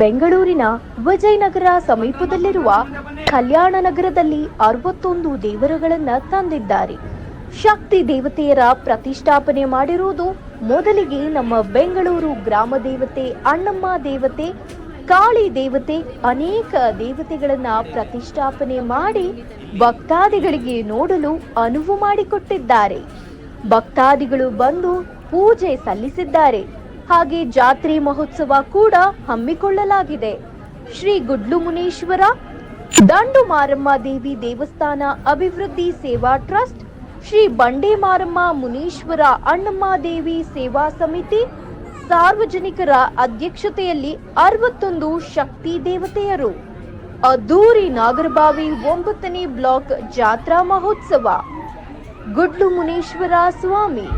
ಬೆಂಗಳೂರಿನ ವಿಜಯನಗರ ಸಮೀಪದಲ್ಲಿರುವ ಕಲ್ಯಾಣ ನಗರದಲ್ಲಿ ಅರವತ್ತೊಂದು ದೇವರುಗಳನ್ನ ತಂದಿದ್ದಾರೆ. ಶಕ್ತಿ ದೇವತೆಯರ ಪ್ರತಿಷ್ಠಾಪನೆ ಮಾಡಿರುವುದು ಮೊದಲಿಗೆ ನಮ್ಮ ಬೆಂಗಳೂರು ಗ್ರಾಮ ದೇವತೆ ಅಣ್ಣಮ್ಮ ದೇವತೆ, ಕಾಳಿ ದೇವತೆ ಅನೇಕ ದೇವತೆಗಳನ್ನ ಪ್ರತಿಷ್ಠಾಪನೆ ಮಾಡಿ ಭಕ್ತಾದಿಗಳಿಗೆ ನೋಡಲು ಅನುವು ಮಾಡಿಕೊಟ್ಟಿದ್ದಾರೆ. ಭಕ್ತಾದಿಗಳು ಬಂದು ಪೂಜೆ ಸಲ್ಲಿಸಿದ್ದಾರೆ. ಹಾಗೆ ಜಾತ್ರೆ ಮಹೋತ್ಸವ ಕೂಡ ಹಮ್ಮಿಕೊಳ್ಳಲಾಗಿದೆ. ಶ್ರೀ ಗುಡ್ಲು ಮುನೀಶ್ವರ ದಂಡು ಮಾರಮ್ಮ ದೇವಿ ದೇವಸ್ಥಾನ ಅಭಿವೃದ್ಧಿ ಸೇವಾ ಟ್ರಸ್ಟ್, ಶ್ರೀ ಬಂಡೆ ಮಾರಮ್ಮ ಮುನೀಶ್ವರ ಅಣ್ಣಮ್ಮ ದೇವಿ ಸೇವಾ ಸಮಿತಿ, ಸಾರ್ವಜನಿಕರ ಅಧ್ಯಕ್ಷತೆಯಲ್ಲಿ ಅರವತ್ತೊಂದು ಶಕ್ತಿ ದೇವತೆಯರು. ಅದ್ದೂರಿ ನಾಗರಬಾವಿ ಒಂಬತ್ತನೇ ಬ್ಲಾಕ್ ಜಾತ್ರಾ ಮಹೋತ್ಸವ. ಗುಡ್ಲು ಮುನೀಶ್ವರ ಸ್ವಾಮಿ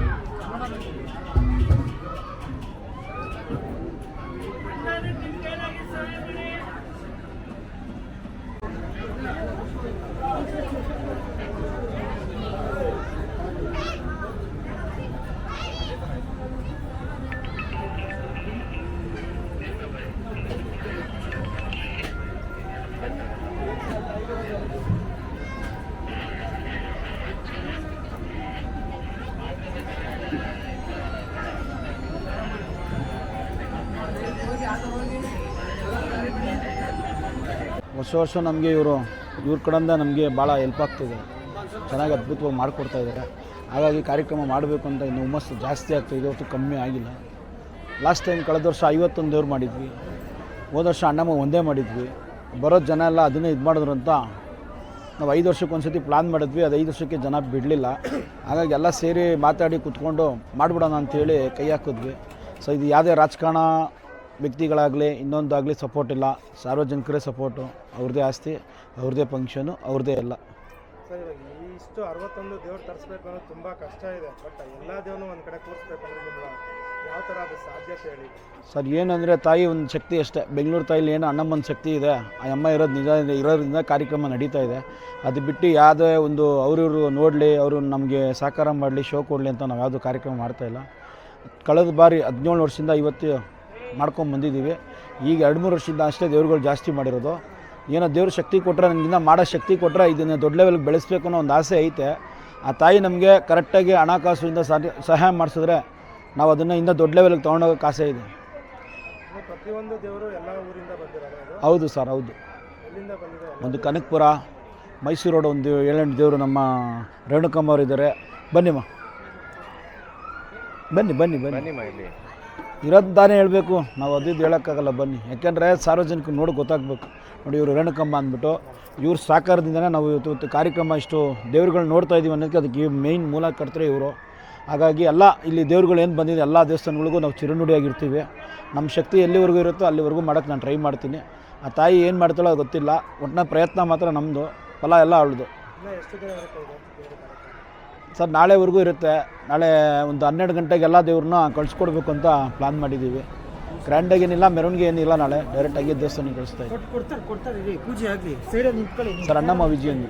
ವರ್ಷ ವರ್ಷ ನಮಗೆ ಇವರು, ಇವ್ರ ಕಡೆಯಿಂದ ನಮಗೆ ಭಾಳ ಹೆಲ್ಪ್ ಆಗ್ತಿದೆ. ಚೆನ್ನಾಗಿ ಅದ್ಭುತವಾಗಿ ಮಾಡಿಕೊಡ್ತಾ ಇದ್ದಾರೆ. ಹಾಗಾಗಿ ಕಾರ್ಯಕ್ರಮ ಮಾಡಬೇಕು ಅಂತ ಇನ್ನು ಹುಮ್ಮಸ್ಸು ಜಾಸ್ತಿ ಆಗ್ತಾಯಿದೆ ಹೊತ್ತು ಕಮ್ಮಿ ಆಗಿಲ್ಲ. ಲಾಸ್ಟ್ ಟೈಮ್ ಕಳೆದ ವರ್ಷ ಐವತ್ತೊಂದು ದೇವ್ರು ಮಾಡಿದ್ವಿ. ಹೋದ ವರ್ಷ ಅಣ್ಣಮ್ಮ ಒಂದೇ ಮಾಡಿದ್ವಿ. ಬರೋ ಜನ ಎಲ್ಲ ಅದನ್ನೇ ಇದು ಮಾಡಿದ್ರು ಅಂತ ನಾವು ಐದು ವರ್ಷಕ್ಕೆ ಒಂದು ಸತಿ ಪ್ಲ್ಯಾನ್ ಮಾಡಿದ್ವಿ. ಅದು ಐದು ವರ್ಷಕ್ಕೆ ಜನ ಬಿಡಲಿಲ್ಲ. ಹಾಗಾಗಿ ಎಲ್ಲ ಸೇರಿ ಮಾತಾಡಿ ಕೂತ್ಕೊಂಡು ಮಾಡಿಬಿಡೋಣ ಅಂಥೇಳಿ ಕೈ ಹಾಕಿದ್ವಿ. ಸೊ ಇದು ಯಾವುದೇ ರಾಜಕಾರಣ ವ್ಯಕ್ತಿಗಳಾಗಲಿ ಇನ್ನೊಂದಾಗಲಿ ಸಪೋರ್ಟ್ ಇಲ್ಲ. ಸಾರ್ವಜನಿಕರೇ ಸಪೋರ್ಟು ಅವ್ರದ್ದೇ ಆಸ್ತಿ ಅವ್ರದ್ದೇ ಫಂಕ್ಷನು ಅವ್ರದ್ದೇ ಎಲ್ಲ. ಸರ್ ಇವಾಗ ಇಷ್ಟು ಅರವತ್ತೊಂದು ದೇವ್ರು ತರಿಸ್ಬೇಕು ಅನ್ನೋದು ತುಂಬ ಕಷ್ಟ ಇದೆ. ಬಟ್ ಎಲ್ಲ ದೇವನು ಒಂದು ಕಡೆ ಕೂರಿಸ್ಬೇಕು ಅಂದ್ರೆ ಯಾವ ಥರ ಅದು ಸಾಧ್ಯತೆ ಹೇಳಿ? ಸರ್ ಏನಂದರೆ ತಾಯಿ ಒಂದು ಶಕ್ತಿ ಅಷ್ಟೇ. ಬೆಂಗಳೂರು ತಾಯಿಲಿ ಏನು ಅಣ್ಣಮ್ಮನ ಶಕ್ತಿ ಇದೆ. ಆ ಅಮ್ಮ ಇರೋದು ನಿಜ ಇರೋದ್ರಿಂದ ಕಾರ್ಯಕ್ರಮ ನಡೀತಾ ಇದೆ. ಅದು ಬಿಟ್ಟು ಯಾವುದೇ ಒಂದು ಅವ್ರಿವ್ರು ನೋಡಲಿ ಅವರು ನಮಗೆ ಸಹಕಾರ ಮಾಡಲಿ ಶೋ ಕೊಡಲಿ ಅಂತ ನಾವು ಯಾವುದು ಕಾರ್ಯಕ್ರಮ ಮಾಡ್ತಾಯಿಲ್ಲ ಕಳೆದ ಬಾರಿ ಹದಿನೇಳು ವರ್ಷದಿಂದ ಇವತ್ತು ಮಾಡ್ಕೊಂಡು ಬಂದಿದ್ದೀವಿ. ಈಗ ಎರಡು ಮೂರು ವರ್ಷದಿಂದ ಅಷ್ಟೇ ದೇವ್ರುಗಳು ಜಾಸ್ತಿ ಮಾಡಿರೋದು. ಏನೋ ದೇವ್ರ ಶಕ್ತಿ ಕೊಟ್ಟರೆ ನನಗಿನ್ನ ಮಾಡೋ ಶಕ್ತಿ ಕೊಟ್ಟರೆ ಇದನ್ನು ದೊಡ್ಡ ಲೆವೆಲ್ಗೆ ಬೆಳೆಸ್ಬೇಕು ಅನ್ನೋ ಒಂದು ಆಸೆ ಐತೆ. ಆ ತಾಯಿ ನಮಗೆ ಕರೆಕ್ಟಾಗಿ ಹಣಕಾಸಿಂದ ಸಾಧ್ಯ ಸಹಾಯ ಮಾಡಿಸಿದ್ರೆ ನಾವು ಅದನ್ನು ಇನ್ನೂ ದೊಡ್ಡ ಲೆವೆಲ್ಗೆ ತೊಗೊಂಡೋಗೋಕೆ ಆಸೆ ಇದೆ. ಇನ್ನು ಪ್ರತಿಯೊಂದು ದೇವರು ಎಲ್ಲ ಊರಿಂದ ಬಂದಿರೋದು ಹೌದು ಸರ್ ಹೌದು. ಎಲ್ಲಿಂದ ಬಂದಿದೆ ಒಂದು ಕನಕಪುರ ಮೈಸೂರು ರೋಡ್ ಒಂದು ಏಳೆಂಟು ದೇವರು ನಮ್ಮ ರೇಣುಕಮ್ಮ ಅವರು ಇದ್ದಾರೆ ಬನ್ನಿಮ್ಮ ಬನ್ನಿ ಬನ್ನಿ ಬನ್ನಿ. ಇರೋದು ಹೇಳಬೇಕು. ನಾವು ಅದು ಇದು ಹೇಳೋಕ್ಕಾಗಲ್ಲ, ಬನ್ನಿ. ಯಾಕೆಂದರೆ ಸಾರ್ವಜನಿಕರು ನೋಡಿ ಗೊತ್ತಾಗಬೇಕು. ನೋಡಿ, ಇವರು ರೇಣುಕಮ್ಮ ಅಂದ್ಬಿಟ್ಟು, ಇವ್ರ ಸಹಕಾರದಿಂದನೇ ನಾವು ಇವತ್ತು ಇವತ್ತು ಕಾರ್ಯಕ್ರಮ ಇಷ್ಟು ದೇವ್ರುಗಳು ನೋಡ್ತಾ ಇದ್ದೀವಿ ಅನ್ನೋದಕ್ಕೆ ಅದಕ್ಕೆ ಮೇಯ್ನ್ ಮೂಲ ಕರ್ತರೆ ಇವರು. ಹಾಗಾಗಿ ಎಲ್ಲ ಇಲ್ಲಿ ದೇವ್ರುಗಳು ಏನು ಬಂದಿದೆ, ಎಲ್ಲ ದೇವಸ್ಥಾನಗಳಿಗೂ ನಾವು ಚಿರನುಡಿಯಾಗಿರ್ತೀವಿ. ನಮ್ಮ ಶಕ್ತಿ ಎಲ್ಲಿವರೆಗೂ ಇರುತ್ತೋ ಅಲ್ಲಿವರೆಗೂ ಮಾಡೋಕ್ಕೆ ನಾನು ಟ್ರೈ ಮಾಡ್ತೀನಿ. ಆ ತಾಯಿ ಏನು ಮಾಡ್ತಾಳೋ ಅದು ಗೊತ್ತಿಲ್ಲ. ಒಟ್ಟಿನ ಪ್ರಯತ್ನ ಮಾತ್ರ ನಮ್ಮದು ಫಲ ಎಲ್ಲ ಅವಳದು. ಸರ್ ನಾಳೆವರೆಗೂ ಇರುತ್ತೆ. ನಾಳೆ ಒಂದು ಹನ್ನೆರಡು ಗಂಟೆಗೆ ಎಲ್ಲ ದೇವ್ರನ್ನ ಕಳಿಸ್ಕೊಡ್ಬೇಕು ಅಂತ ಪ್ಲಾನ್ ಮಾಡಿದ್ದೀವಿ ಗ್ರ್ಯಾಂಡಾಗಿ ಏನಿಲ್ಲ ಮೆರವಣಿಗೆ ಏನಿಲ್ಲ ನಾಳೆ. ಡೈರೆಕ್ಟಾಗಿ ದೇವಸ್ಥಾನಕ್ಕೆ ಕಳಿಸ್ತಾ ಇದ್ದೀವಿ. ಕೊಡ್ತಾರೆ ಕೊಡ್ತಾರೆ. ಪೂಜೆ ಆಗಲಿ. ಸೈಡಲ್ಲಿ ನಿಂತ್ಕೊಳ್ಳಿ. ಸರ್ ಅಣ್ಣಮ್ಮ ವಿಜಯನ್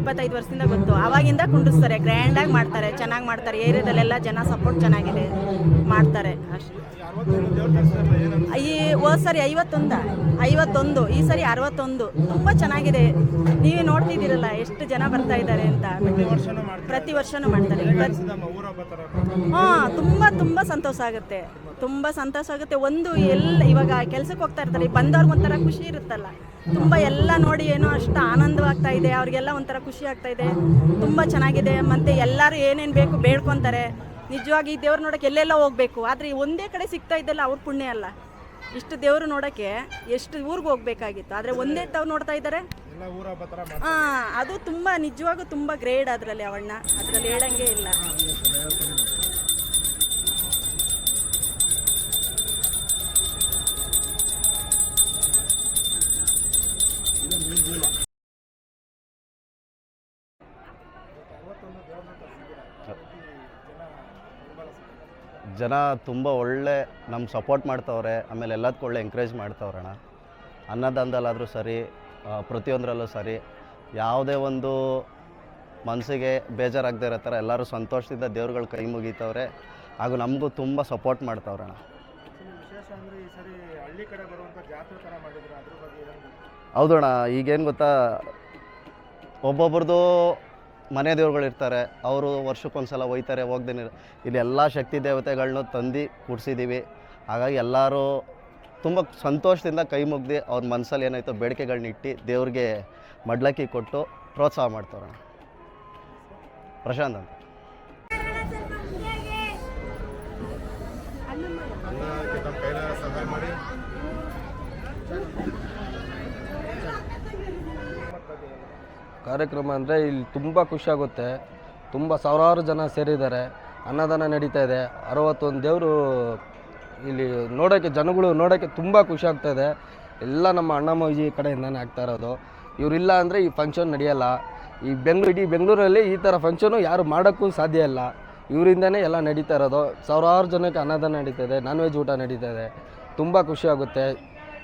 ಇಪ್ಪತ್ತು ಇಪ್ಪತ್ತೈದು ವರ್ಷದಿಂದ ಗೊತ್ತು. ಅವಾಗಿಂದ ಕುಂಡಿಸ್ತಾರೆ ಗ್ರ್ಯಾಂಡಾಗಿ ಮಾಡ್ತಾರೆ, ಚೆನ್ನಾಗಿ ಮಾಡ್ತಾರೆ. ಏರಿಯಾದಲ್ಲೆಲ್ಲ ಜನ ಸಪೋರ್ಟ್ ಚೆನ್ನಾಗಿದೆ ಮಾಡ್ತಾರೆ. ಈ ಹೋದ್ ಸರಿ ಐವತ್ತೊಂದ, ಐವತ್ತೊಂದು, ಈ ಸರಿ ಅರವತ್ತೊಂದು, ತುಂಬ ಚೆನ್ನಾಗಿದೆ. ನೀವೇ ನೋಡ್ತಿದ್ದೀರಲ್ಲ ಎಷ್ಟು ಜನ ಬರ್ತಾ ಇದ್ದಾರೆ ಅಂತ. ಪ್ರತಿ ವರ್ಷನೂ ಮಾಡ್ತಾರೆ. ಹಾಂ, ತುಂಬ ತುಂಬ ಸಂತೋಷ ಆಗುತ್ತೆ. ತುಂಬ ಸಂತೋಷ ಆಗುತ್ತೆ. ಒಂದು ಎಲ್ಲ ಇವಾಗ ಕೆಲ್ಸಕ್ಕೆ ಹೋಗ್ತಾ ಇರ್ತಾರೆ. ಬಂದವ್ರಿಗೆ ಒಂಥರ ಖುಷಿ ಇರುತ್ತಲ್ಲ. ತುಂಬ ಎಲ್ಲ ನೋಡಿ ಏನೋ ಅಷ್ಟು ಆನಂದವಾಗ್ತಾ ಇದೆ, ಅವ್ರಿಗೆಲ್ಲ ಒಂಥರ ಖುಷಿ ಆಗ್ತಾ ಇದೆ. ತುಂಬ ಚೆನ್ನಾಗಿದೆ, ಮತ್ತೆ ಎಲ್ಲರೂ ಏನೇನು ಬೇಕು ಬೇಡ್ಕೊತಾರೆ. ನಿಜವಾಗಿ ಈ ದೇವ್ರು ನೋಡೋಕೆ ಎಲ್ಲೆಲ್ಲ ಹೋಗಬೇಕು, ಆದರೆ ಒಂದೇ ಕಡೆ ಸಿಗ್ತಾ ಇದ್ದಲ್ಲ ಅವ್ರ ಪುಣ್ಯ ಅಲ್ಲ. ಇಷ್ಟು ದೇವರು ನೋಡೋಕ್ಕೆ ಎಷ್ಟು ಊರಿಗೆ ಹೋಗ್ಬೇಕಾಗಿತ್ತು, ಆದರೆ ಒಂದೇ ತಾವು ನೋಡ್ತಾ ಇದ್ದಾರೆ ಹಾಂ ಅದು ತುಂಬ ನಿಜವಾಗೂ ತುಂಬ ಗ್ರೇಡ್ ಅದರಲ್ಲಿ ಅವಣ್ಣ ಅದರಲ್ಲಿ ಹೇಳಂಗೆ ಇಲ್ಲ. ಜನ ತುಂಬ ಒಳ್ಳೆ ನಮ್ಮ ಸಪೋರ್ಟ್ ಮಾಡ್ತವ್ರೆ, ಆಮೇಲೆ ಎಲ್ಲದಕ್ಕೂ ಒಳ್ಳೆ ಎಂಕರೇಜ್ ಮಾಡ್ತವ್ರಣ ಅನ್ನದಾನದಲ್ಲಾದರೂ ಸರಿ ಪ್ರತಿಯೊಂದರಲ್ಲೂ ಸರಿ, ಯಾವುದೇ ಒಂದು ಮನಸ್ಸಿಗೆ ಬೇಜಾರಾಗದೇ ಇರೋ ಥರ ಎಲ್ಲರೂ ಸಂತೋಷದಿಂದ ದೇವ್ರುಗಳು ಕೈ ಮುಗಿತವ್ರೆ, ಹಾಗೂ ನಮಗೂ ತುಂಬ ಸಪೋರ್ಟ್ ಮಾಡ್ತವ್ರಣ? ಹೌದಣ್ಣ ಈಗೇನು ಗೊತ್ತಾ, ಒಬ್ಬೊಬ್ರದ್ದು ಮನೆ ದೇವ್ರುಗಳು ಇರ್ತಾರೆ, ಅವರು ವರ್ಷಕ್ಕೊಂದ್ಸಲ ಒಯ್ತಾರೆ ಹೋಗ್ದೇನೆ ಇಲ್ಲಿ ಎಲ್ಲ ಶಕ್ತಿ ದೇವತೆಗಳನ್ನೂ ತಂದು ಕೂಡಿಸಿದ್ದೀವಿ ಹಾಗಾಗಿ ಎಲ್ಲರೂ ತುಂಬ ಸಂತೋಷದಿಂದ ಕೈ ಮುಗ್ದು ಅವ್ರ ಮನಸ್ಸಲ್ಲಿ ಏನಾಯ್ತು ಬೇಡಿಕೆಗಳನ್ನ ಇಟ್ಟು ದೇವ್ರಿಗೆ ಮಡ್ಲಕ್ಕಿ ಕೊಟ್ಟು ಪ್ರೋತ್ಸಾಹ ಮಾಡ್ತಾರೆ. ಪ್ರಶಾಂತ್ ಅಂತ. ಕಾರ್ಯಕ್ರಮ ಅಂದರೆ ಇಲ್ಲಿ ತುಂಬ ಖುಷಿಯಾಗುತ್ತೆ ತುಂಬ ಸಾವಿರಾರು ಜನ ಸೇರಿದ್ದಾರೆ. ಅನ್ನದಾನ ನಡೀತಾ ಇದೆ. ಅರವತ್ತೊಂದು ದೇವರು ಇಲ್ಲಿ ನೋಡೋಕ್ಕೆ ಜನಗಳು ನೋಡೋಕ್ಕೆ ತುಂಬ ಖುಷಿ ಆಗ್ತಾ ಇದೆ. ಎಲ್ಲ ನಮ್ಮ ಅಣ್ಣ ಮೌಜಿ ಕಡೆಯಿಂದನೇ ಆಗ್ತಾ ಇರೋದು. ಇವರಿಲ್ಲ ಅಂದರೆ ಈ ಫಂಕ್ಷನ್ ನಡೆಯಲ್ಲ. ಈ ಬೆಂಗಳೂರು, ಇಡೀ ಬೆಂಗಳೂರಲ್ಲಿ ಈ ಥರ ಫಂಕ್ಷನು ಯಾರು ಮಾಡೋಕ್ಕೂ ಸಾಧ್ಯ ಇಲ್ಲ. ಇವರಿಂದನೇ ಎಲ್ಲ ನಡೀತಾ ಇರೋದು. ಸಾವಿರಾರು ಜನಕ್ಕೆ ಅನ್ನದಾನ ನಡೀತಾ ಇದೆ. ನಾನ್ ವೆಜ್ ಊಟ ನಡೀತಾ ಇದೆ. ತುಂಬ ಖುಷಿಯಾಗುತ್ತೆ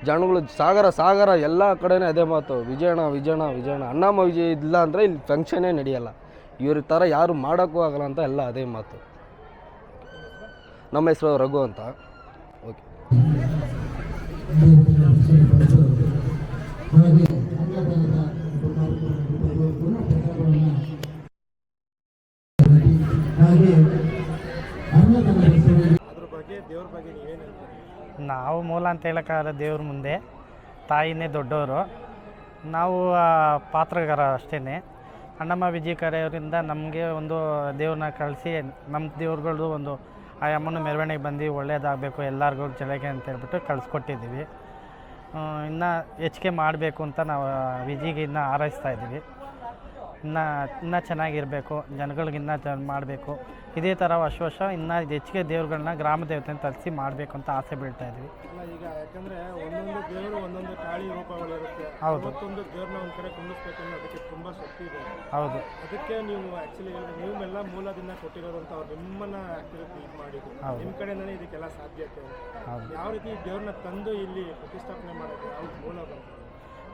ಜನಗಳು ಸಾಗರ ಸಾಗರ ಎಲ್ಲ ಕಡೆನೇ ಅದೇ ಮಾತು. ವಿಜಯಣ ವಿಜಯಣ ವಿಜಯಣ ಅಣ್ಣಮ್ಮ ವಿಜಯ ಇಲ್ಲ ಅಂದರೆ ಇಲ್ಲಿ ಫಂಕ್ಷನೇ ನಡೆಯಲ್ಲ. ಇವ್ರ ಥರ ಯಾರು ಮಾಡೋಕ್ಕೂ ಆಗಲ್ಲ ಅಂತ ಎಲ್ಲ ಅದೇ ಮಾತು. ನಮ್ಮ ಹೆಸರು ರಘು ಅಂತ. ನಾವು ಮೂಲ ಅಂತ ಹೇಳೋಕ್ಕಾದ್ರೆ ದೇವ್ರ ಮುಂದೆ, ತಾಯಿನೇ ದೊಡ್ಡವರು. ನಾವು ಪಾತ್ರಗಾರ ಅಷ್ಟೇ ಅಣ್ಣಮ್ಮ ವಿಜಯ ಕರೆಯವರಿಂದ ನಮಗೆ ಒಂದು ದೇವ್ರನ್ನ ಕಳಿಸಿ ನಮ್ಮ ದೇವ್ರುಗಳು ಒಂದು, ಆ ಅಮ್ಮನ ಮೆರವಣಿಗೆ ಬಂದು ಒಳ್ಳೇದಾಗಬೇಕು, ಎಲ್ಲರಿಗೂ ಚೆನ್ನಾಗಿ ಅಂತ ಹೇಳ್ಬಿಟ್ಟು ಕಳಿಸ್ಕೊಟ್ಟಿದ್ದೀವಿ. ಇನ್ನು ಹೆಚ್ಚಿಗೆ ಮಾಡಬೇಕು ಅಂತ ನಾವು ವಿಜಿಗೆ ಇನ್ನೂ ಹಾರೈಸ್ತಾ ಇದ್ದೀವಿ. ಇನ್ನು ಇನ್ನೂ ಚೆನ್ನಾಗಿರಬೇಕು ಜನಗಳಿಗೆ ಇನ್ನೂ ಚ ಮಾಡಬೇಕು. ಇದೇ ಥರ ವರ್ಷ ವರ್ಷ ಇನ್ನೂ ಹೆಚ್ಚಿಗೆ ದೇವ್ರುಗಳನ್ನ ಗ್ರಾಮ ದೇವತೆ ತರಿಸಿ ಮಾಡಬೇಕು ಅಂತ ಆಸೆ ಬೀಳ್ತಾ ಇದ್ವಿ. ಈಗ ಯಾಕಂದರೆ ಒಂದೊಂದು ದೇವರು ಒಂದೊಂದು ಕಾಳಿ ರೂಪಗಳಿರುತ್ತೆ ಹೌದು. ಮತ್ತೊಂದು ದೇವ್ರನ್ನ ಒಂದು ಕಡೆ ಕುಂಡಿಸ್ಬೇಕು ಅದಕ್ಕೆ ತುಂಬಾ ಶಕ್ತಿ ಇದೆ. ಹೌದು. ಅದಕ್ಕೆ ನೀವು ಆ್ಯಕ್ಚುಲಿ ನೀವೆಲ್ಲ ಮೂಲದಿಂದ ಕೊಟ್ಟಿರೋದಂತ ಅವ್ರು ನಿಮ್ಮನ್ನ ಆಕ್ಚುಲಿ ಇದು ಮಾಡಿದ್ರು. ಹೌದು. ನಿಮ್ಮ ಕಡೆಯಿಂದನೇ ಇದಕ್ಕೆಲ್ಲ ಸಾಧ್ಯತೆ ಯಾವ ರೀತಿ ದೇವ್ರನ್ನ ತಂದು ಇಲ್ಲಿ ಪ್ರತಿಷ್ಠಾಪನೆ ಮಾಡೋದು ಯಾವ ಮೂಲ ಬಂತು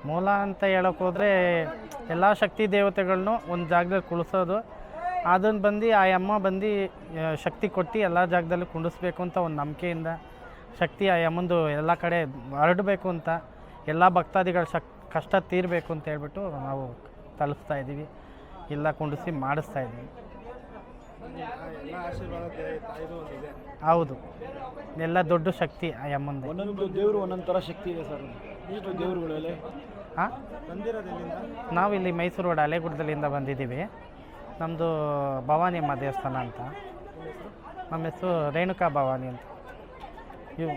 ಮೂಲ ಅಂತ ಹೇಳೋಕೆ ಹೋದರೆ ಎಲ್ಲ ಶಕ್ತಿ ದೇವತೆಗಳನ್ನು ಒಂದು ಜಾಗದಲ್ಲಿ ಕುಳಿಸೋದು. ಅದನ್ನು ಬಂದು ಆ ಅಮ್ಮ ಬಂದು ಶಕ್ತಿ ಕೊಟ್ಟು ಎಲ್ಲ ಜಾಗದಲ್ಲಿ ಕುಂಡಿಸ್ಬೇಕು ಅಂತ ಒಂದು ನಂಬಿಕೆಯಿಂದ ಶಕ್ತಿ ಆ ಅಮ್ಮಂದು ಎಲ್ಲ ಕಡೆ ಹರಡಬೇಕು ಅಂತ, ಎಲ್ಲ ಭಕ್ತಾದಿಗಳ ಶಕ್, ಕಷ್ಟ ತೀರಬೇಕು ಅಂತ ಹೇಳ್ಬಿಟ್ಟು ನಾವು ತಲುಪಿಸ್ತಾ ಇದ್ದೀವಿ. ಎಲ್ಲ ಕುಂಡಿಸಿ ಮಾಡಿಸ್ತಾ ಇದ್ದೀವಿ. ಹೌದು. ಎಲ್ಲ ದೊಡ್ಡ ಶಕ್ತಿ ಆ ಅಮ್ಮಂದು. ಒಂದೊಂದು ದೇವರು ಒಂದೊಂದು ಥರ ಶಕ್ತಿ ಇದೆ ಸರ್. ದೇವರುಗಳಲ್ಲಿ ಹಾಂ ನಾವಿಲ್ಲಿ ನಾವು ಇಲ್ಲಿ ಮೈಸೂರು ರೋಡ್ ಅಲೆಗುಡ್ದಲ್ಲಿಂದ ಬಂದಿದ್ದೀವಿ. ನಮ್ಮದು ಭವಾನಿ ಅಮ್ಮ ದೇವಸ್ಥಾನ ಅಂತ. ನಮ್ಮ ಹೆಸರು ರೇಣುಕಾ ಭವಾನಿ ಅಂತ. ಇವು.